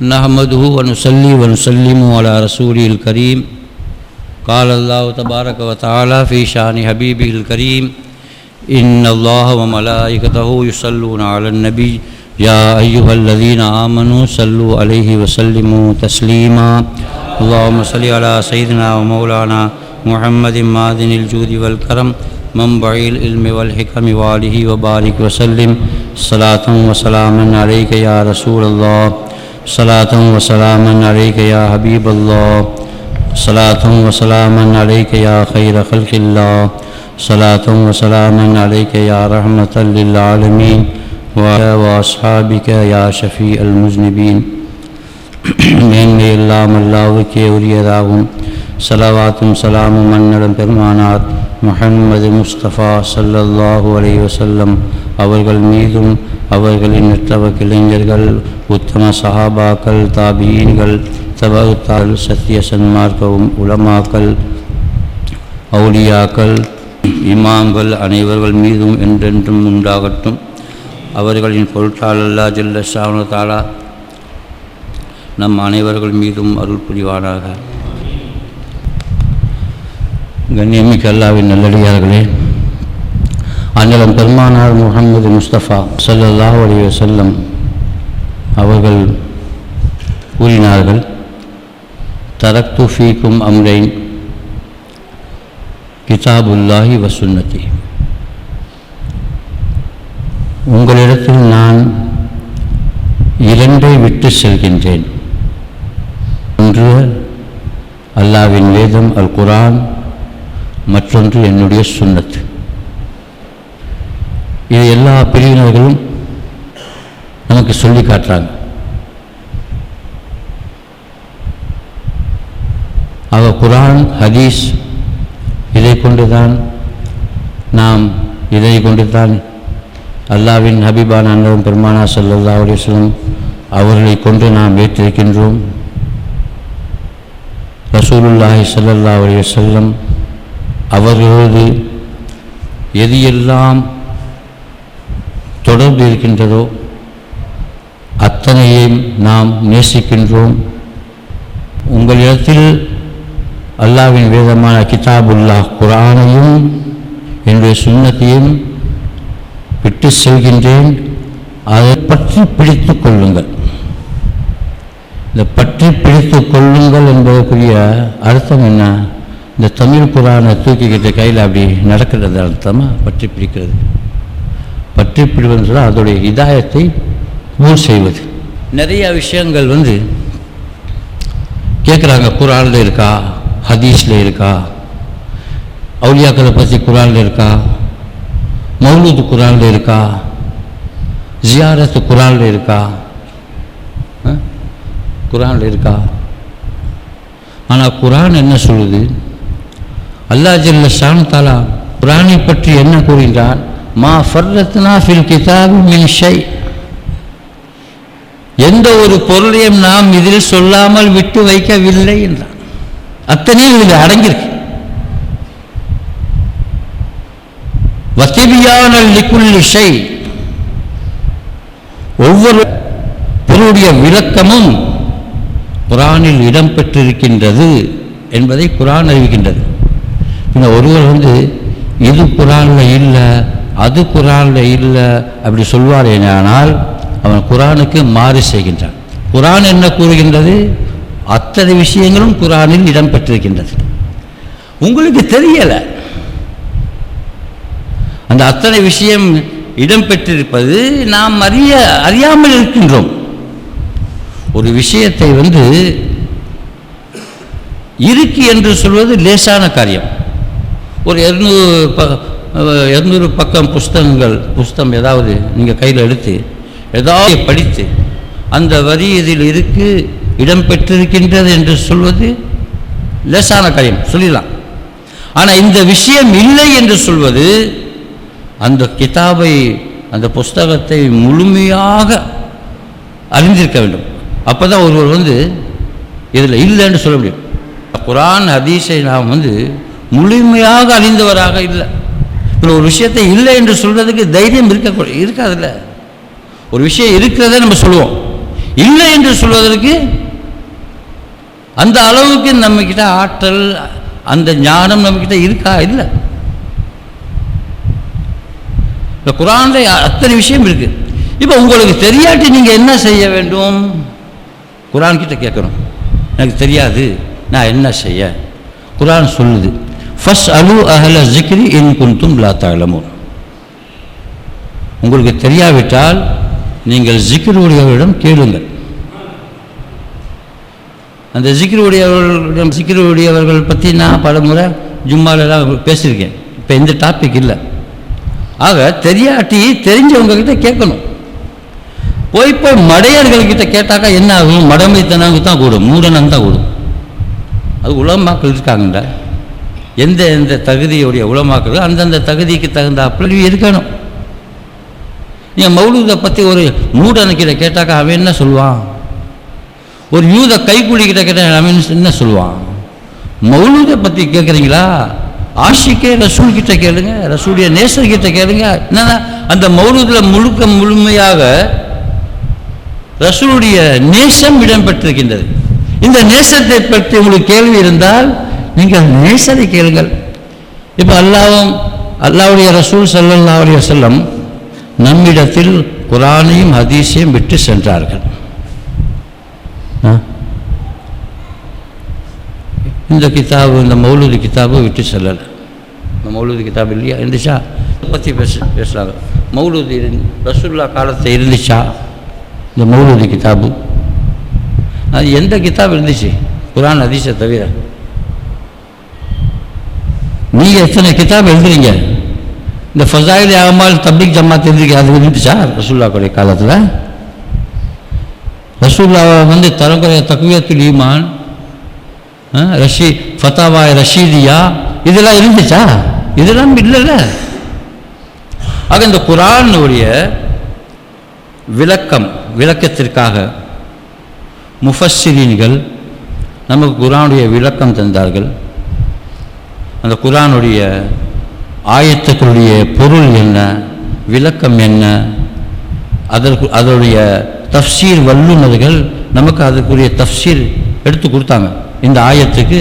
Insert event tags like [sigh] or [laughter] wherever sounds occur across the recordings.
نحمده ونسلی ونسلم علی رسول الکریم قال اللہ تبارک و تعالی فی شان حبیب الکریم ان اللہ و ملائکتہ یصلون النبی یا ایہا الذین آمنوا صلو علیہ وسلموا تسلیما اللہم صلی علی سیدنا و مولانا محمد مادن الجود والکرم منبع العلم والحکم والہ وبارک وسلم. صلاة و سلاما علیک یا رسول اللہ صلاة وسلام عليك يا حبيب الله صلاة سلام عليك يا خير خلق الله صلاة وسلام عليك يا رحمة للعالمين واصحابك يا شفيع المذنبين میں اللہ ملاو کے اولیاء راغم صلوات سلام من نرم فرمانات. முஹம்மது முஸ்தபா சல்லல்லாஹு அலி வசல்லம் அவர்கள் மீதும் அவர்களின் நெற்றவ கிளைஞர்கள் உத்தம சஹாபாக்கள் தாபீன்கள் தபகுத்தால் சத்திய சன்மார்க்கவும் உலமாக்கள் அவுலியாக்கள் இமாம்கள் அனைவர்கள் மீதும் என்றென்றும் உண்டாகட்டும். அவர்களின் பொருட்டால் அல்லா ஜில்ல ஷானு தாலா நம் அனைவர்கள் மீதும் அருள் புரிவானாக. கண்ணியமிக்க அல்லாவின் நல்லடியார்களே அண்ணலம் பெருமானார் முகமது முஸ்தபா ஸல்லல்லாஹு அலைஹி செல்லம் அவர்கள் கூறினார்கள் தரக்து ஃபீக்கும் அம்ரைன் கிதாபுல்லாஹி வசுன்னதி உங்களிடத்தில் நான் இரண்டை விட்டு செல்கின்றேன். ஒன்று அல்லாவின் வேதம் அல் குரான் மற்றொன்று என்னுடைய சுன்னத் இது எல்லா பிரிவினர்களும் நமக்கு சொல்லி காட்டுறாங்க. அவ குரான் ஹதீஸ் இதை கொண்டுதான் நாம் இதை கொண்டுதான் அல்லாவின் ஹபீபான் அன்னரும் பெருமானா சல்லா அலிஸ்லம் அவர்களை கொண்டு நாம் வைத்திருக்கின்றோம் ரசூலுல்லாஹி சல்லல்லா அலி செல்லம் அவர்களோடு எது எல்லாம் தொடர்பு இருக்கின்றதோ அத்தனையும் நாம் நேசிக்கின்றோம். உங்களிடத்தில் அல்லாவின் வேதமான கிதாபுல்லா குரானையும் என்னுடைய சுண்ணத்தையும் விட்டு செல்கின்றேன். அதை பற்றி பிடித்து கொள்ளுங்கள். இந்த பற்றி பிடித்து கொள்ளுங்கள் என்பதற்குரிய அர்த்தம் என்ன? இந்த தமிழ் குரானை தூக்கிக்கிட்ட கையில் அப்படி நடக்கிறது அர்த்தமாக பற்றி பிடிக்கிறது. பற்றி பிடிப்பதுன்னு சொன்னால் அதோடைய இதாயத்தை ஊர் செய்வது. நிறைய விஷயங்கள் வந்து கேட்குறாங்க. குரானில் இருக்கா? ஹதீஸில் இருக்கா? அவுலியாக்களை பற்றி குரானில் இருக்கா? மௌலூது குரானில் இருக்கா? ஜியாரத்து குரானில் இருக்கா? குரானில் இருக்கா? ஆனால் குரான் என்ன சொல்லுது? அல்லாஹ் ஜல்ல ஷான் தாலா குரானை பற்றி என்ன கூறுகிறார் மா ஃபர்ரத்னா ஃபில் கிதாபு மின் ஷை. எந்த ஒரு பொருளையும் நாம் இதில் சொல்லாமல் விட்டு வைக்கவில்லை என்றான். அத்தனையும் இதில் அடங்கியிருக்கு. வத்திபியான லிக்குல்லி ஷை. ஒவ்வொரு பொருளுடைய விளக்கமும் குரானில் இடம்பெற்றிருக்கின்றது என்பதை குரான் அறிவிக்கின்றது. பின்ன ஒருவர் வந்து இது குரானில் இல்லை அது குரானில் இல்லை அப்படி சொல்வார் ஆனால் அவன் குரானுக்கு மாறு செய்கின்றான். குரான் என்ன கூறுகின்றது? அத்தனை விஷயங்களும் குரானில் இடம்பெற்றிருக்கின்றது. உங்களுக்கு தெரியலை. அந்த அத்தனை விஷயம் இடம்பெற்றிருப்பது நாம் அறிய அறியாமல் இருக்கின்றோம். ஒரு விஷயத்தை வந்து இருக்கு என்று சொல்வது லேசான காரியம். ஒரு இரநூறு ப இரநூறு பக்கம் புஸ்தகங்கள் புஸ்தகம் ஏதாவது நீங்கள் கையில் எடுத்து ஏதாவது படித்து அந்த வரி இதில் இருக்கு இடம்பெற்றிருக்கின்றது என்று சொல்வது லேசான காரியம் சொல்லிடலாம். ஆனால் இந்த விஷயம் இல்லை என்று சொல்வது அந்த கிதாபை அந்த புஸ்தகத்தை முழுமையாக அறிந்திருக்க வேண்டும். அப்போ தான் ஒருவர் வந்து இதில் இல்லைன்னு சொல்ல முடியும். குரான் ஹதீஸை நாம் வந்து முழுமையாக அறிந்தவராக இல்லை. இப்போ ஒரு விஷயத்தை இல்லை என்று சொல்கிறதுக்கு தைரியம் இருக்க இருக்காதுல்ல. ஒரு விஷயம் இருக்கிறத நம்ம சொல்லுவோம். இல்லை என்று சொல்வதற்கு அந்த அளவுக்கு நம்மக்கிட்ட ஆற்றல் அந்த ஞானம் நம்மக்கிட்ட இருக்கா? இல்லை. இந்த குரானில் அத்தனை விஷயம் இருக்குது இப்போ உங்களுக்கு தெரியாட்டி நீங்கள் என்ன செய்ய வேண்டும்? குரான்கிட்ட கேட்கணும். எனக்கு தெரியாது. நான் என்ன செய்ய? குரான் சொல்லுது. ஃபஸ் அலு அஹல ஜிக்ரி இன் குந்தும் லா தலமுன் உங்களுக்கு தெரியாவிட்டால் நீங்கள் ஜிக்ருடையவரிடம் கேளுங்கள். அந்த ஜிக்ருடையவர்களிடம் உடையவர்களிடம் உடையவர்கள் பற்றி நான் பல முறை ஜும்மாலெல்லாம் பேசியிருக்கேன். இப்போ இந்த டாபிக் இல்லை. ஆக தெரியாட்டி தெரிஞ்சவங்கக்கிட்ட கேட்கணும். போய் போய் மடையர்கள்கிட்ட கேட்டாக்கா என்ன ஆகும்? மடமைத்தனாங்க தான் கூடும் மூடனம் தான் கூடும். அது உலகமாக்கள் இருக்காங்கடா. எந்த எந்த தகுதியுடைய உலமாக்கள் அந்தந்த தகுதிக்கு தகுந்தாப்புல இருக்கணும். நீங்கள் மௌலூதை பற்றி ஒரு மூடனுக்கிட்ட கேட்டாக்கா அவன் என்ன சொல்லுவான்? ஒரு யூத கைக்குழிக்கிட்ட கேட்டால் அவன் என்ன சொல்லுவான்? மௌலூதை பற்றி கேட்குறீங்களா ஆஷிக்கே ரசூல் கிட்ட கேளுங்க ரசூடைய நேசர்கிட்ட கேளுங்க. என்னன்னா அந்த மௌலூதில் முழுக்க முழுமையாக ரசூலுடைய நேசம் இடம்பெற்றிருக்கின்றது. இந்த நேசத்தை பற்றி உங்களுக்கு கேள்வி இருந்தால் நீங்கள் நேசதை கேளுங்கள். இப்போ அல்லாவும் அல்லாவுடைய ரசூல் ஸல்லல்லாஹு அலி வசல்லம் நம்மிடத்தில் குரானையும் ஹதீஸையும் விட்டு சென்றார்கள். ஆ? இந்த கிதாபு இந்த மௌலூதி கிதாபு விட்டு செல்லலை. இந்த மௌலூதி கிதாபு இல்லையா? இருந்துச்சா? இதை பற்றி பேச பேசுகிறாங்க மௌலூதி இருந்து ரசூல்லா காலத்தில் இருந்துச்சா? இந்த மௌலூதி கிதாபு? அது எந்த கிதாப் இருந்துச்சு? குரான் ஹதீஸை தவிர. நீங்கள் எத்தனை கிதாப் எழுதுறீங்க? இந்த ஃபசாயில் அகமால் தப்லீக் ஜமாத் தெரிஞ்சுக்க அது இருந்துச்சா ரசூல்லாக்குடைய காலத்தில். ரசூல்லாவை வந்து தரக்குறைய தக்குவியத்துல் ஈமான் ஆ, ரஷீ ஃபத்தாவாய் ரஷீதியா இதெல்லாம் இருந்துச்சா? இதெல்லாம் இல்லைல்ல. ஆக இந்த குரானுடைய விளக்கம் விளக்கத்திற்காக முஃபஸ்ஸிரீன்கள் நமக்கு குரானுடைய விளக்கம் தந்தார்கள். அந்த குரானுடைய ஆயத்துக்களுடைய பொருள் என்ன விளக்கம் என்ன அதற்கு அதனுடைய தஃப்சீர் வல்லுநர்கள் நமக்கு அதுக்குரிய தஃப்சீர் எடுத்து கொடுத்தாங்க. இந்த ஆயத்துக்கு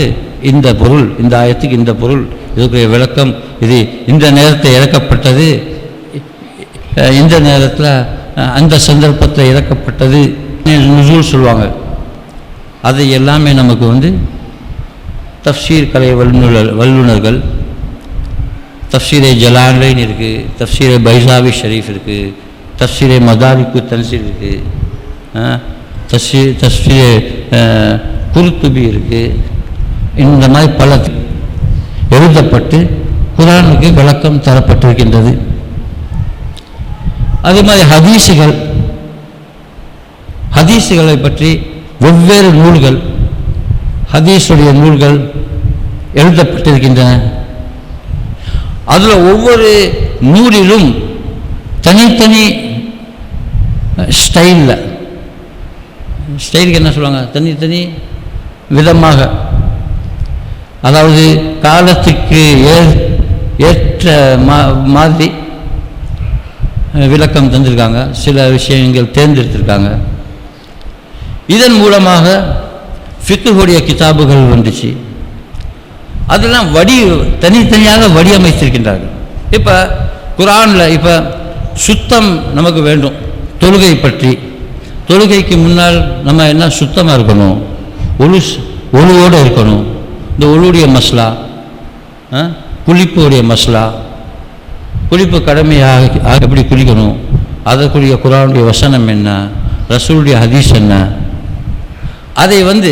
இந்த பொருள் இந்த ஆயத்துக்கு இந்த பொருள் இதுக்குரிய விளக்கம் இது இந்த நேரத்தில் இறக்கப்பட்டது இந்த நேரத்தில் அந்த சந்தர்ப்பத்தில் இறக்கப்பட்டது நுசூல் சொல்லுவாங்க. அது எல்லாமே நமக்கு வந்து தஃப்சீர் கலை வல்லுநர் வல்லுநர்கள் தஃப்சீரே ஜலான்லைன் இருக்குது தஃசீரை பைசாவி ஷரீஃப் இருக்குது தஃசீரை மதாரிக்கு தன்சீர் இருக்குது தஃசீர் தஃப்சீரே குருத்துபி இருக்குது இந்த மாதிரி பல எழுதப்பட்டு குரானுக்கு விளக்கம் தரப்பட்டிருக்கின்றது. அதே மாதிரி ஹதீஸுகள் ஹதீஸுகளை பற்றி வெவ்வேறு நூல்கள் ஹதீஸுடைய நூல்கள் எழுதப்பட்டிருக்கின்றன. அதில் ஒவ்வொரு நூலிலும் தனித்தனி ஸ்டைலில் ஸ்டைலுக்கு என்ன சொல்லுவாங்க? தனித்தனி விதமாக. அதாவது காலத்துக்கு ஏ ஏற்ற மா மாதிரி விளக்கம் தந்திருக்காங்க. சில விஷயங்கள் தேர்ந்தெடுத்திருக்காங்க. இதன் மூலமாக ஃபிக்குடைய கிதாபுகள் வந்துச்சு. அதெல்லாம் வடி தனித்தனியாக வடிவமைத்திருக்கின்றார்கள். இப்போ குரானில் இப்போ சுத்தம் நமக்கு வேண்டும். தொழுகை பற்றி. தொழுகைக்கு முன்னால் நம்ம என்ன சுத்தமாக இருக்கணும்? ஒழு ஒழுவோடு இருக்கணும். இந்த ஒழுவுடைய மசாலா ஆ? குளிப்புடைய மசாலா குளிப்பு கடமையாக எப்படி குளிக்கணும்? அதற்குரிய குரானுடைய வசனம் என்ன? ரசூலுடைய ஹதீஸ் என்ன? அதை வந்து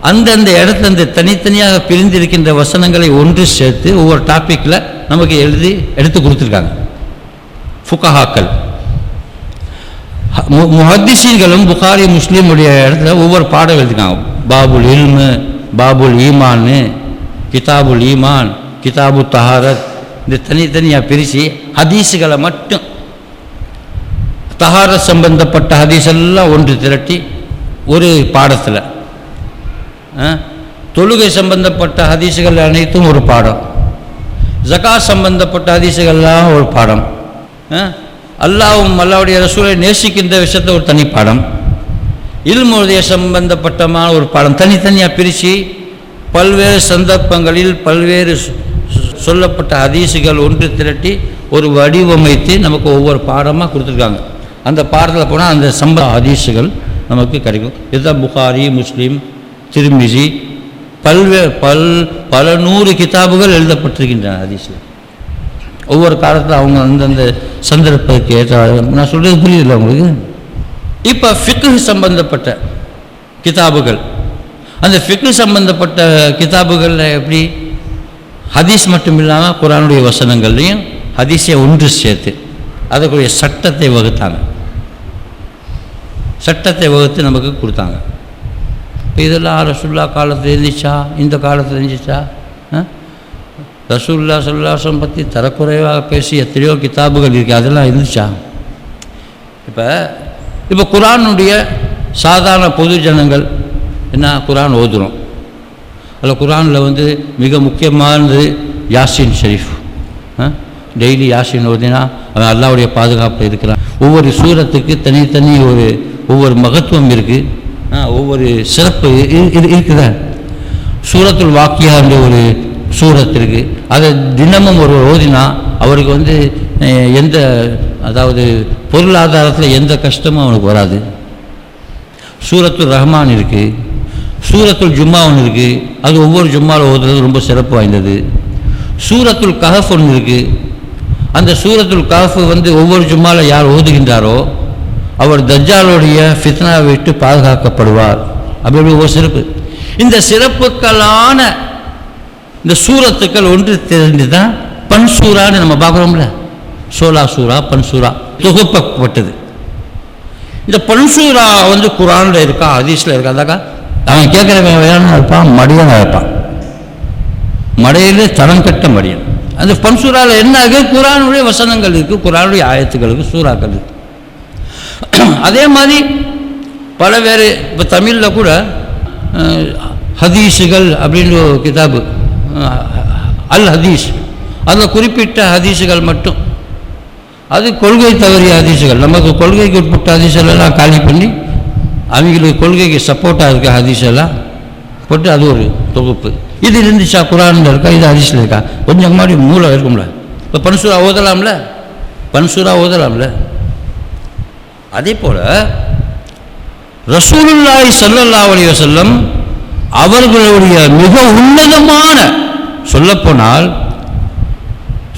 அந்தந்த இடத்துல அந்த தனித்தனியாக பிரிந்திருக்கின்ற வசனங்களை ஒன்று சேர்த்து ஒவ்வொரு டாப்பிக்கில் நமக்கு எழுதி எடுத்து கொடுத்துருக்காங்க. ஃபுகஹாக்கள். மு- முஹத்திசீன்களும் புகாரி முஸ்லீமுடைய இடத்துல ஒவ்வொரு பாடம் எழுதிருக்காங்க பாபுல் இல்மு பாபுல் ஈமான்னு கிதாபுல் ஈமான் கிதாபு தஹாரத் இந்த தனித்தனியாக பிரித்து ஹதீஸுகளை மட்டும் தஹாரத் சம்பந்தப்பட்ட ஹதீஸ் எல்லாம் ஒன்று திரட்டி ஒரு பாடத்தில். தொழுகை சம்பந்தப்பட்ட ஹதீசுகள் அனைத்தும் ஒரு பாடம். ஜகாத் சம்பந்தப்பட்ட ஹதீசுகள்லாம் ஒரு பாடம். அல்லாவும் அல்லாவுடைய ரசூலை நேசிக்கின்ற விஷயத்த ஒரு தனி பாடம். இல்முடைய சம்பந்தப்பட்டமான ஒரு பாடம். தனித்தனியாக பிரித்து பல்வேறு சந்தர்ப்பங்களில் பல்வேறு சொல்லப்பட்ட ஹதீசுகள் ஒன்று திரட்டி ஒரு வடிவமைத்து நமக்கு ஒவ்வொரு பாடமாக கொடுத்துருக்காங்க. அந்த பாடத்தில் போனால் அந்த சம்ப ஹதீசுகள் நமக்கு கிடைக்கும். இதுதான் புகாரி முஸ்லீம் திருமிசி பல்வே பல் பல நூறு கிதாபுகள் எழுதப்பட்டிருக்கின்றன ஹதீஸில். ஒவ்வொரு காலத்தில் அவங்க அந்தந்த சந்தர்ப்பத்துக்கு ஏற்ற நான் சொல்கிறது புரியல உங்களுக்கு? இப்போ ஃபிக்கு சம்பந்தப்பட்ட கிதாபுகள். அந்த ஃபிக்கு சம்பந்தப்பட்ட கிதாபுகளில் எப்படி? ஹதீஸ் மட்டும் இல்லாமல் குரானுடைய வசனங்கள்லையும் ஹதீஸை ஒன்று சேர்த்து அதற்குரிய சட்டத்தை வகுத்தாங்க. சட்டத்தை வகுத்து நமக்கு கொடுத்தாங்க. இப்போ இதெல்லாம் ரசுல்லா காலத்தில் இருந்துச்சா? இந்த காலத்தில் இருந்துச்சா? ஆ? ரசூல்லா சல்லாசம் பற்றி தரக்குறைவாக பேசி எத்தனையோ கிதாபுகள் இருக்குது அதெல்லாம் இருந்துச்சா? இப்போ இப்போ குரானுடைய சாதாரண பொது ஜனங்கள் என்ன? குரான் ஓதுறோம். அதில் குரானில் வந்து மிக முக்கியமானது யாசின் ஷெரீஃப். டெய்லி யாசின் ஓதினா அவன் அல்லாவுடைய பாதுகாப்பில் இருக்கிறான். ஒவ்வொரு சூரத்துக்கு தனித்தனி ஒரு ஒவ்வொரு மகத்துவம் இருக்குது ஒவ்வொரு சிறப்பு இது இருக்குதா? சூரத்துல் வாக்கியான்ற ஒரு சூரத் இருக்குது அதை தினமும் ஒரு ஓதினா அவருக்கு வந்து எந்த அதாவது பொருளாதாரத்தில் எந்த கஷ்டமும் அவனுக்கு வராது. சூரத்துல் ரஹ்மான் இருக்குது சூரத்துல் ஜும்மா ஒன்று இருக்குது அது ஒவ்வொரு ஜும்மாவில் ஓதுறது ரொம்ப சிறப்பு வாய்ந்தது. சூரத்துல் கஹஃப் ஒன்று இருக்குது அந்த சூரத்துல் கஹஃப் வந்து ஒவ்வொரு ஜும்மாவில் யார் ஓதுகின்றாரோ அவர் தஜ்ஜாலுடைய ஃபித்னாவை விட்டு பாதுகாக்கப்படுவார். அப்படி ஒரு சிறப்பு. இந்த சிறப்புக்களான இந்த சூரத்துக்கள் ஒன்று தெரிந்து தான் பன்சூரான்னு நம்ம பார்க்குறோம்ல. சோலா சூரா பன்சூரா தொகுப்பப்பட்டது. இந்த பன்சூரா வந்து குரானில் இருக்கா ஹதீஸில் இருக்கா? அதாக்கா அவன் கேட்குறவன் வேணா இருப்பான்? மடியனாக இருப்பான். மடையில் தரம் கட்ட மடியன். அந்த பன்சூராவில் என்ன ஆகுது குரானுடைய வசனங்கள் இருக்குது குரானுடைய ஆயத்துக்களுக்கு சூறாக்கள் இருக்குது [clears throat] அதே மாதிரி பல வேறு இப்போ தமிழில் கூட ஹதீஷுகள் ஹதீஸுகள் அப்படின்னு ஒரு கிதாபு அல் ஹதீஸ். அதில் குறிப்பிட்ட ஹதீஸுகள் மட்டும். அது கொள்கை தவறிய ஹதீஸுகள். நமக்கு கொள்கைக்கு உட்பட்ட ஹதீஸுகள் காலி பண்ணி அவங்களுக்கு கொள்கைக்கு சப்போர்ட்டாக இருக்க ஹதீஸெல்லாம் போட்டு அது ஒரு தொகுப்பு. இது இருந்துச்சா குரானில் இருக்கா? இது ஹதீஸில் இருக்கா? கொஞ்சம் மாதிரி மூலம் இருக்கும்ல. இப்போ பன்சூரா ஓதலாம்ல? பன்சூரா ஓதலாம்ல? அதே போல் ரசூலுல்லாய் சல்லல்லா அலைஹி வஸல்லம் அவர்களுடைய மிக உன்னதமான சொல்லப்போனால்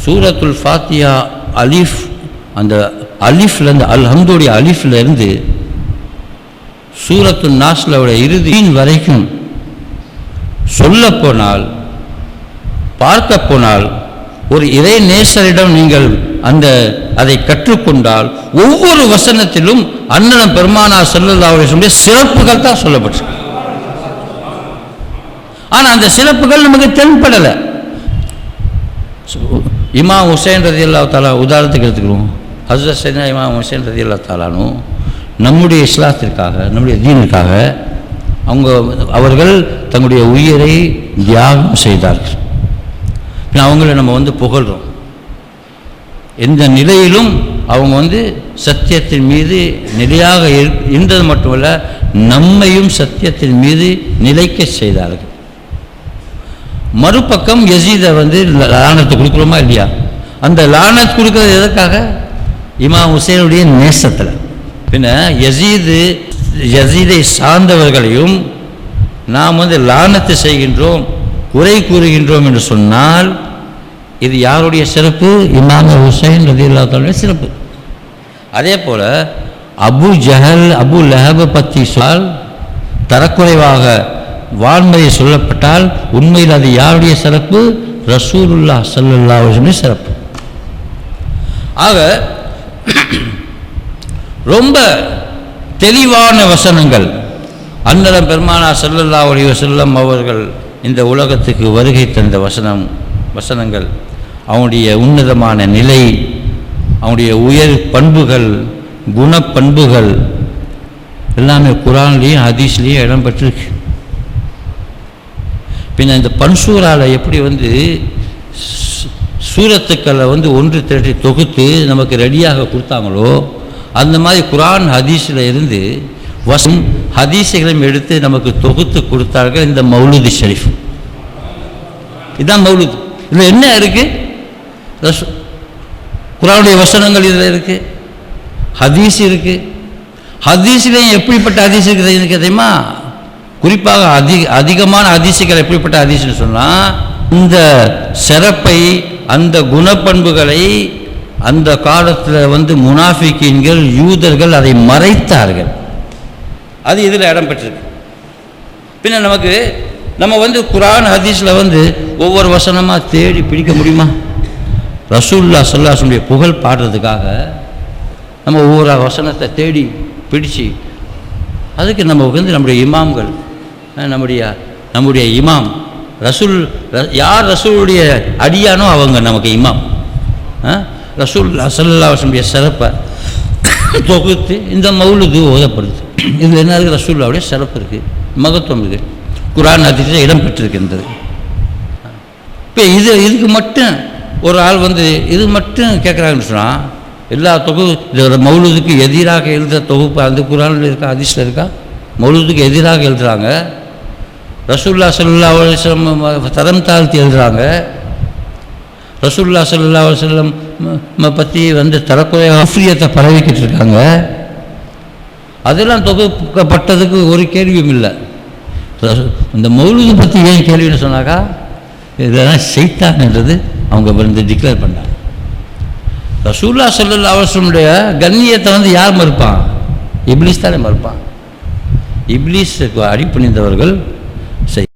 சூரத்துல் ஃபாத்தியா அலிஃப் அந்த அலிஃப்லேருந்து அல் அல்ஹம்துடைய அலிஃப்லேருந்து சூரத்துல் நாஸ்லோட இறுதியின் வரைக்கும் சொல்லப்போனால் பார்க்க போனால் ஒரு இறை நேசரிடம் நீங்கள் அந்த அதை கற்றுக்கொண்டால் ஒவ்வொரு வசனத்திலும் அண்ணன் பெருமானா செல்லல்லாவுடைய சிறப்புகள் தான் சொல்லப்பட்டு ஆனால் அந்த சிறப்புகள் நமக்கு தென்படலை. இமா ஹுசைன் ரதி அல்லா தாலா உதாரணத்துக்கு எடுத்துக்கிறோம் ஹசரத் சைனா இமா ஹுசைன் ரதி அல்லா தாலானும் நம்முடைய இஸ்லாத்திற்காக நம்முடைய தீனுக்காக அவங்க அவர்கள் தங்களுடைய உயிரை தியாகம் செய்தார்கள். அவங்கள நம்ம வந்து புகழ்கிறோம் எந்த நிலையிலும் அவங்க வந்து சத்தியத்தின் மீது நிலையாக இருந்தது மட்டுமல்ல நம்மையும் சத்தியத்தின் மீது நிலைக்க செய்தார்கள். மறுபக்கம் யசீதை வந்து லானத்து கொடுக்குறோமா இல்லையா? அந்த லானத் கொடுக்கறது எதற்காக? இமாம் உசேனுடைய நேசத்தில். பின்ன யசீது யசீதை சார்ந்தவர்களையும் நாம் வந்து லானத்து செய்கின்றோம் குறை கூறுகின்றோம் என்று சொன்னால் இது யாருடைய சிறப்பு? இமாம் ஹுசைன் ரதியுல்லாத்தாலுடைய சிறப்பு. அதே போல் அபு ஜஹல் அபு லஹப பற்றி சொல் தரக்குறைவாக வான்மையை சொல்லப்பட்டால் உண்மையில் அது யாருடைய சிறப்பு? ரசூலுல்லா ஸல்லல்லாஹு சிறப்பு. ஆக ரொம்ப தெளிவான வசனங்கள். அன்னலம் பெருமானா ஸல்லல்லாஹு அலைஹி செல்லம் அவர்கள் இந்த உலகத்துக்கு வருகை தந்த வசனம். வசனங்கள் அவனுடைய உன்னதமான நிலை அவனுடைய உயர் பண்புகள் குணப்பண்புகள் எல்லாமே குரான்லேயும் ஹதீஸ்லேயும் இடம் பெற்றிருக்கு பின்ன இந்த பன்சூரால் எப்படி வந்து சூரத்துக்களை வந்து ஒன்று திரட்டி தொகுத்து நமக்கு ரெடியாக கொடுத்தாங்களோ அந்த மாதிரி குரான் ஹதீஸில் இருந்து வசம் ஹதீஸைகளையும் எடுத்து நமக்கு தொகுத்து கொடுத்தார்கள் இந்த மௌலுதி ஷரீஃப். இதுதான் மௌலுது. இதில் என்ன இருக்குது ரசூ குரானுடைய வசனங்கள் இதில் இருக்குது ஹதீஸ் இருக்குது ஹதீஸ்லேயும் எப்படிப்பட்ட ஹதீஸ் இருக்குது எனக்கு தெரியுமா? குறிப்பாக அதிக அதிகமான அதிசயங்கள் எப்படிப்பட்ட அதிசயம்னு சொன்னால் இந்த சிறப்பை அந்த குணப்பண்புகளை அந்த காலத்தில் வந்து முனாஃபிக்கீன்கள் யூதர்கள் அதை மறைத்தார்கள். அது இதில் இடம் பெற்றிருக்கு. பின்ன நமக்கு நம்ம வந்து குரான் ஹதீஸில் வந்து ஒவ்வொரு வசனமாக தேடி பிடிக்க முடியுமா? ரசூல்லா சொல்லாசுடைய புகழ் பாடுறதுக்காக நம்ம ஒவ்வொரு வசனத்தை தேடி பிடிச்சு அதுக்கு நம்ம வந்து நம்முடைய இமாம்கள் நம்முடைய நம்முடைய இமாம் ரசூல் யார் ரசூலுடைய அடியானோ அவங்க நமக்கு இமாம். ரசூல் சல்லாஹுடைய சிறப்பை தொகுத்து இந்த மௌலுது ஓதப்படுது. இதில் என்ன இருக்குது ரசூல்லாவுடைய சிறப்பு இருக்குது மகத்துவம் இருக்குது குரான் அதில் இடம் பெற்றிருக்கின்றது. இப்போ இது இதுக்கு மட்டும் ஒரு ஆள் வந்து இது மட்டும் கேட்குறாங்கன்னு சொன்னால் எல்லா தொகுப்பு இதோட மௌலுதுக்கு எதிராக எழுதுகிற தொகுப்பு அந்த குரானில் இருக்கா அதிர்ஷ்டம் இருக்கா? மௌலுதுக்கு எதிராக எழுதுகிறாங்க ரசூல்லா சல்லா அலுவலம் தரம் தாழ்த்தி எழுதுகிறாங்க ரசூல்லா சல்லா அலுவலம் பற்றி வந்து தரக்குறை ஆஃப்ரியத்தை பரவிக்கிட்டு இருக்காங்க. அதெல்லாம் தொகுக்கப்பட்டதுக்கு ஒரு கேள்வியும் இல்லை. இந்த மௌலுது பற்றி ஏன் கேள்வின்னு சொன்னாக்கா இதெல்லாம் செய்தான்ன்றது அவங்க வந்து டிக்ளேர் பண்ணாங்க. ரசூல்லா சொல்லல் அவசனுடைய கண்ணியத்தை வந்து யார் மறுப்பான்? இப்லீஸ் தானே மறுப்பான். இப்லீஸுக்கு அடிப்பணிந்தவர்கள் செய்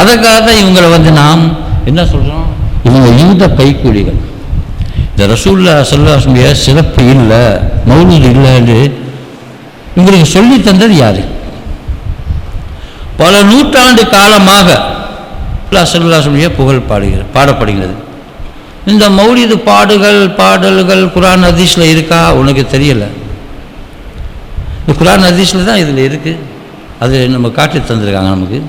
அதற்காக தான் இவங்களை வந்து நாம் என்ன சொல்கிறோம் இவங்க யூத கைக்கூலிகள் இந்த ரசூல்லா சல்லாசுடைய சிறப்பு இல்லை மௌலூது இல்லைன்னு உங்களுக்கு சொல்லி தந்தது யார்? பல நூற்றாண்டு காலமாக அசல்லாசனுடைய புகழ் பாடுகிறது பாடப்படுகிறது? இந்த மௌலிது பாடுகள் பாடல்கள் குரான் ஹதீஸில் இருக்கா? உனக்கு தெரியல. இந்த குரான் ஹதீஸில் தான் இதில் இருக்குது அது நம்ம காட்டி தந்திருக்காங்க நமக்கு.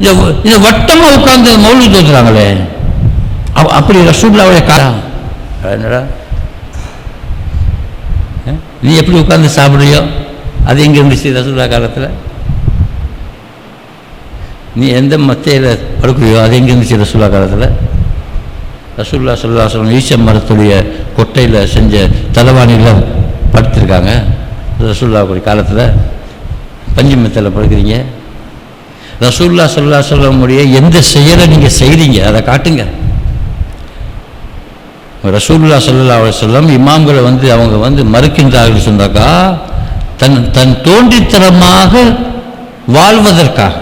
இந்த இந்த வட்டமாக உட்கார்ந்து மௌலி தோத்துறாங்களே. அப்படி ரசூல்லாவுடைய கா என்னடா? நீ எப்படி உட்கார்ந்து சாப்பிடுறியோ அது எங்கே இருந்துச்சு ரசூல்லா காலத்தில். நீ எந்த மத்தையில் படுக்கிறியோ அது எங்கே இருந்துச்சு ரசூல்லா காலத்தில். ரசூல்லா சொல்லா சொல்லம் ஈச்ச மரத்துடைய கொட்டையில் செஞ்ச தலைவாணியில் படுத்திருக்காங்க. ரசூல்லாவுடைய காலத்தில். பஞ்சு மெத்தையில் படுக்கிறீங்க. ரசூல்லா சொல்லா சொல்லமுடைய எந்த செயலை நீங்கள் செய்கிறீங்க அதை காட்டுங்க. ரசூல்லா சல்லா சொல்லம் இமாம்களை வந்து அவங்க வந்து மறுக்கின்றார்கள் சொன்னாக்கா தன் தன் தோன்றித்தனமாக வாழ்வதற்காக.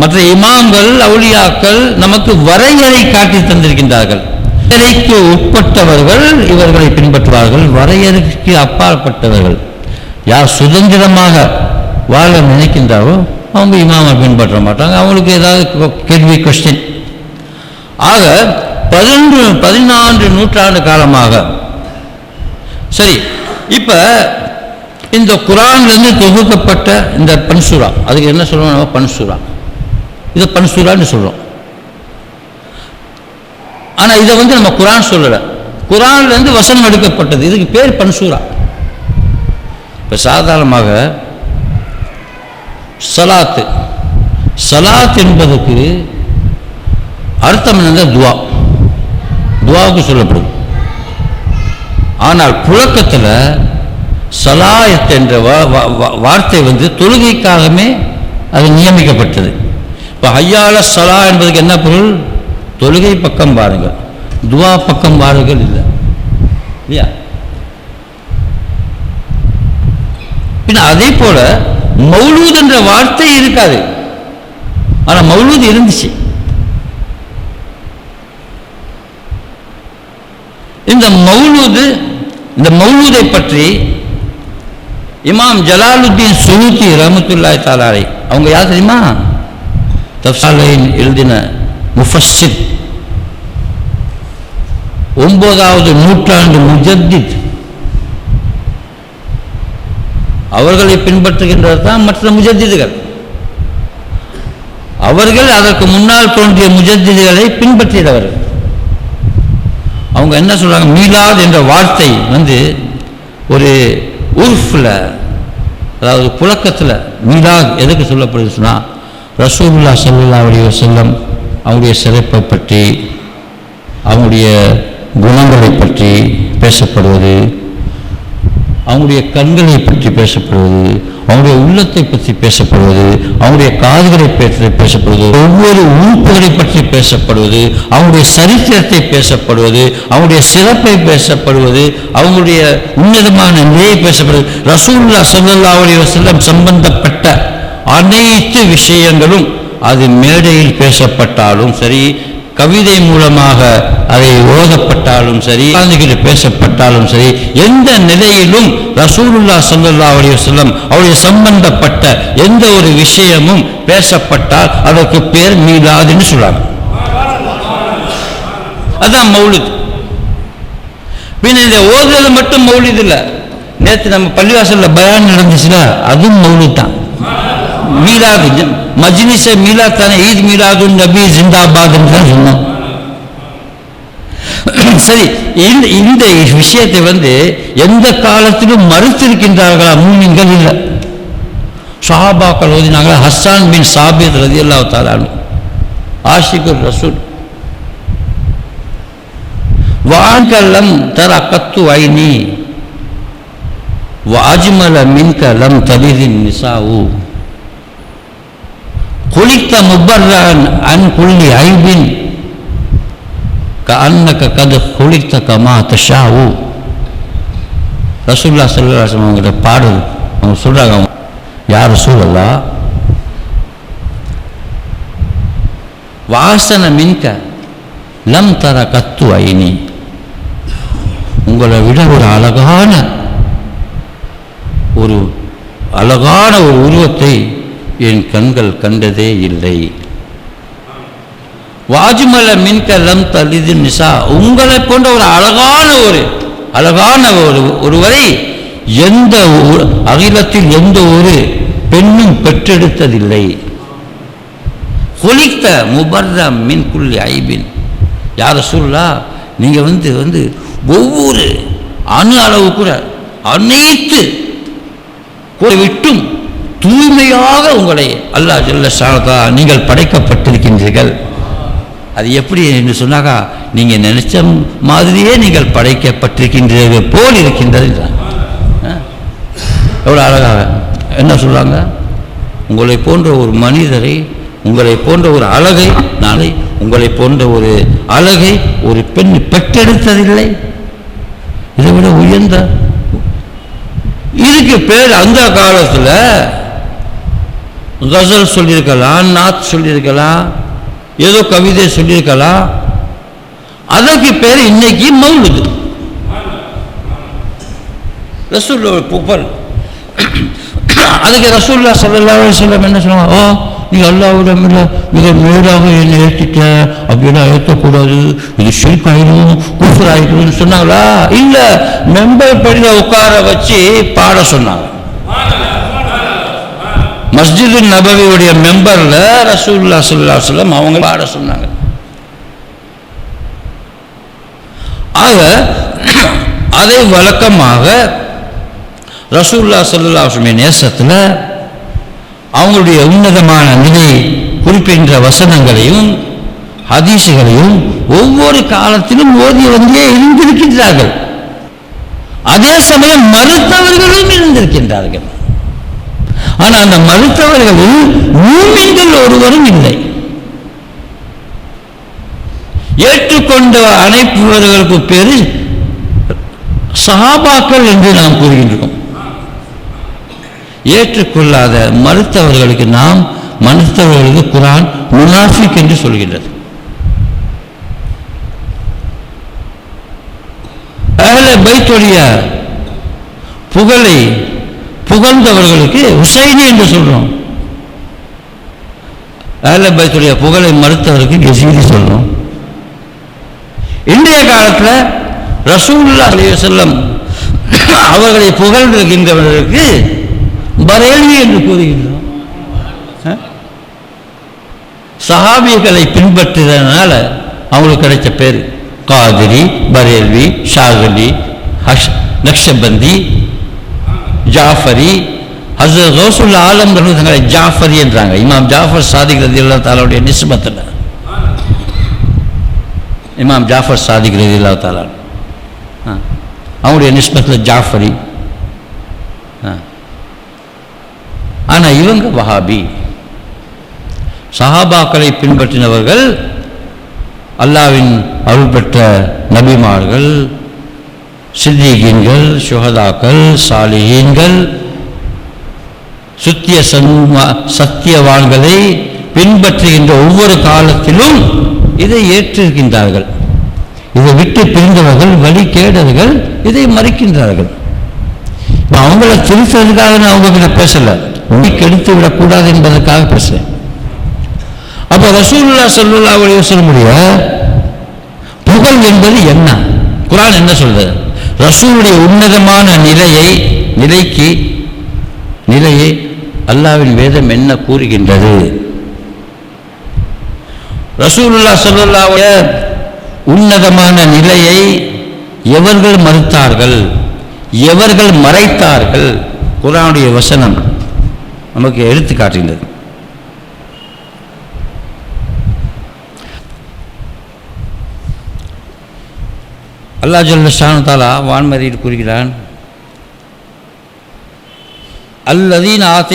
மற்ற இமாம்கள் அவுளியாக்கள் நமக்கு வரையறை காட்டி தந்திருக்கின்றார்கள். வரையறைக்கு உட்பட்டவர்கள் இவர்களை பின்பற்றுவார்கள். வரையறைக்கு அப்பாற்பட்டவர்கள். யார் சுதந்திரமாக வாழ நினைக்கின்றாரோ அவங்க இமாமை பின்பற்ற மாட்டாங்க. அவங்களுக்கு ஏதாவது கேள்வி கொஸ்டின் ஆக பதினொன்று பதினான்கு நூற்றாண்டு காலமாக. சரி இப்போ இந்த குரான்லேருந்து தொகுக்கப்பட்ட இந்த பன்சூரா அதுக்கு என்ன சொல்லுவோம் நம்ம? பன்சூரா. இதை பன்சூரான்னு சொல்கிறோம் ஆனால் இதை வந்து நம்ம குரான் சொல்லலை. குரான்லேருந்து வசனம் எடுக்கப்பட்டது. இதுக்கு பேர் பன்சூரா. இப்போ சாதாரணமாக சலாத்து. சலாத் என்பதுக்கு அர்த்தம் என்னது துவா. துவாவுக்கு சொல்லப்படும். ஆனால் புழக்கத்தில் சலாயத் என்ற வார்த்தை வந்து தொழுகைக்காகவே அது நியமிக்கப்பட்டது. இப்போ ஐயால சலா என்பதுக்கு என்ன பொருள்? தொழுகை பக்கம் பாருங்கள் துவா பக்கம் பாருங்கள் இல்லை. இல்லையா? பின்ன அதே போல மௌலூத் என்ற வார்த்தை இருக்காது. ஆனால் மௌலூத் இருந்துச்சு. இந்த மௌலூது இந்த மௌலூதை பற்றி இமாம் ஜலாலுத்தீன் சுயூத்தி ரஹமத்துல்லாய் தாலாரை அவங்க யார் தெரியுமா? தப்சாலையின் எழுதின முஃபஸ்ஸித் ஒன்பதாவது நூற்றாண்டு முஜத்தித். அவர்களை பின்பற்றுகின்றது தான் மற்ற முஜத்திதுகள். அவர்கள் அதற்கு முன்னால் தோன்றிய முஜத்திதுகளை பின்பற்றியவர்கள் அவங்க என்ன சொல்கிறாங்க மீலாத் என்ற வார்த்தை வந்து ஒரு உர்ஃபில் அதாவது புழக்கத்தில் மீலாத் எதுக்கு சொல்லப்படுதுன்னா ரசூல்லா ஸல்லல்லாஹு அவருடைய செல்லம் அவங்களுடைய சிறப்பை பற்றி அவங்களுடைய குணங்களை பற்றி பேசப்படுவது அவங்களுடைய கண்களை பற்றி பேசப்படுவது அவங்களுடைய உள்ளத்தை பற்றி பேசப்படுவது அவங்களுடைய காதுகளை பற்றி பேசப்படுவது ஒவ்வொரு உறுப்புகளை பற்றி பேசப்படுவது அவங்களுடைய சரித்திரத்தை பேசப்படுவது அவங்களுடைய சிறப்பை பேசப்படுவது அவங்களுடைய உன்னதமான நிலையை பேசப்படுவது. ரசூல்லா ஸல்லல்லாஹு அலைஹி வஸல்லம் சம்பந்தப்பட்ட அனைத்து விஷயங்களும் அது மேடையில் பேசப்பட்டாலும் சரி கவிதை மூலமாக அதை ஓதப்பட்டாலும் சரி குழந்தைகிட்ட பேசப்பட்டாலும் சரி எந்த நிலையிலும் ரசூலுல்லா சல்லா அலைஹி செல்லம் அவருடைய சம்பந்தப்பட்ட எந்த ஒரு விஷயமும் பேசப்பட்டால் அதற்கு பேர் மீளாதுன்னு சொல்றாங்க. அதான் மௌலித். பின்ன இந்த ஓதுறது மட்டும் மௌலித் இல்லை. நேற்று நம்ம பள்ளிவாசல்ல பயான் நடந்துச்சுன்னா அதுவும் மௌலித் தான். மீலாது மஜ்லிஸ மீலா தானே ஈத் மீலாது நபி ஜிந்தாபாத் தான் சொன்னோம் சரி இந்த இந்த விஷயத்தை வந்து எந்த காலத்திலும் மறுத்திருக்கின்றார்களா மூமின்கள் இல்லை. சஹாபாக்கள் ஓதினாங்களா ஹஸ்ஸான் பின் சாபித் ரதியல்லாஹு தாலானு ஆஷிகுர் ரசூல். வான்கல்லம் தர கத்து ஐனி. வாஜ்மல மின்கலம் தலிதின் நிசாவு. குளித்த முப்பர்ரான் அன் குள்ளி ஐபின். கஅன்னக கது குளித்த கமா தஷாவு. ரசூல்லா சல்லாஹம் அவங்ககிட்ட பாடல் அவங்க சொல்கிறாங்க அவங்க யார் ரசூலல்லா வாசனை மின்க லம் தர கத்து ஐனி. உங்களை விட ஒரு அழகான ஒரு அழகான ஒரு உருவத்தை என் கண்கள் கண்டதே இல்லை. வாஜ்மல மின்கலம் தலிது நிசா. உங்களை போன்ற ஒரு அழகான ஒரு அழகான ஒரு ஒருவரை எந்த ஒரு- அகிலத்தில் எந்த ஒரு பெண்ணும் பெற்றெடுத்ததில்லை. கொலித்த முபர்ர மின் குள்ளி ஐபின். யார சொல்லா நீங்கள் வந்து வந்து ஒவ்வொரு அணு அளவு கூட அனைத்து விட்டும் தூய்மையாக உங்களை அல்லாஹ் ஜல்ல சாரதா நீங்கள் படைக்கப்பட்டிருக்கின்றீர்கள். அது எப்படி என்று சொன்னாக்கா நீங்கள் நினைச்ச மாதிரியே நீங்கள் படைக்கப்பட்டிருக்கின்றீர்கள் போல் இருக்கின்றது ஆ? எவ்வளோ அழகாக. என்ன சொல்கிறாங்க உங்களை போன்ற ஒரு மனிதரை உங்களை போன்ற ஒரு அழகை நாளை உங்களை போன்ற ஒரு அழகை ஒரு பெண் பெற்றெடுத்ததில்லை. இதை விட உயர்ந்த இதுக்கு பேர் அந்த காலத்தில் கசல் சொல்லியிருக்கலாம் நாத் சொல்லியிருக்கலாம் ஏதோ கவிதை சொல்லியிருக்கலாம் அதற்கு பேர் இன்னைக்கு மௌலுது. ரசூல் புகழ். அதுக்கு ரசூல்லா சல்லா சொல்லம் என்ன சொல்லுவாங்க ஓ நீ அல்லாவிடம் இல்லை மிக மேலாக என்னை ஏற்றிட்ட. அப்படிலாம் ஏற்றக்கூடாது. இது ஷிர்க் ஆயிடும் குஃபர் ஆயிடும்னு சொன்னாங்களா? இல்லை மெம்பர் படியில் உட்கார வச்சு பாட சொன்னாங்க. மஸ்ஜிது நபவியுடைய மெம்பர்ல ரசூல்லா சுல்லா சொல்லம் அவங்க பாட சொன்னாங்க. ஆக அதை வழக்கமாக ரசூல்லா ஸல்லல்லாஹு அலைஹி நேசத்தில் அவங்களுடைய உன்னதமான நிலை குறிப்பின்ற வசனங்களையும் ஹதீசுகளையும் ஒவ்வொரு காலத்திலும் ஓதி வந்தே இருந்திருக்கின்றார்கள். அதே சமயம் மறுத்தவர்களும் இருந்திருக்கின்றார்கள். ஆனால் அந்த மறுத்தவர்களில் மூமின்கள் ஒருவரும் இல்லை. ஏற்றுக்கொண்ட அனைப்பவர்களுக்கு பேரு சஹாபாக்கள் என்று நாம் கூறுகின்றோம். ஏற்றுக்கொள்ளாத மறுத்தவர்களுக்கு நாம் மறுத்தவர்களுக்கு குரான் முனாஃபிக் என்று சொல்கின்றது. அஹ்ல பைத்துடைய புகழை புகழ்ந்தவர்களுக்கு உசைனி என்று சொல்றோம். அஹ்ல புகழை மறுத்தவருக்கு கசீதி சொல்றோம். இன்றைய காலத்தில் ரசூல்லா அலைஹி செல்லம் அவர்களை புகழ்ந்திருக்கின்றவர்களுக்கு பரேலி என்று கூறுகின்றோம். அஹ்? சஹாபிகளை அவங்களுக்கு கிடைச்ச பேர். காதிரி பரேல்வி ஷாகலி ஹஷ் நக்ஷபந்தி ஜாஃபரி ஹசரத் ரோசுல் ஆலம் தங்களை ஜாஃபரி என்றாங்க. இமாம் ஜாஃபர் சாதிக் ரதி அல்லா தாலாவுடைய நிஸ்பத்தில். இமாம் ஜாஃபர் சாதிக் ரதி அல்லா தாலா அவங்களுடைய நிஸ்பத்தில் ஜாஃபரி. ஆனால் இவங்க வஹாபி. சஹாபாக்களை பின்பற்றினவர்கள் அல்லாவின் அருள் பெற்ற நபிமார்கள் சித்திகீன்கள் சுகதாக்கள் சாலிகீன்கள் சுத்திய சன்மா சத்தியவான்களை பின்பற்றுகின்ற ஒவ்வொரு காலத்திலும் இதை ஏற்றிருக்கின்றார்கள் இதை விட்டு பிரிந்தவர்கள் வழி கேடர்கள் இதை மறைக்கின்றார்கள். நான் அவங்கள திருத்ததுக்காக நான் அவங்க கிட்ட பேசலை. உண்மை கெடுத்து விடக்கூடாது என்பதற்காக பேசுகிறேன் அப்போ ரசூல்லா சல்லா சொல்ல வஸல்லமுடைய புகழ் என்பது என்ன? குரான் என்ன சொல்றது ரசூலுடைய உன்னதமான நிலையை நிலைக்கு நிலையை அல்லாவின் வேதம் என்ன கூறுகின்றது? ரசூலுல்லா சொல்லுல்லாவுடைய உன்னதமான நிலையை எவர்கள் மறுத்தார்கள்? எவர்கள் மறைத்தார்கள்? குரானுடைய வசனம் நமக்கு எடுத்து காட்டுகின்றது அல்லா ஜல்ல ஷானு வான்மதியில் கூறுகிறான் அல்லதீன் ஆத்தை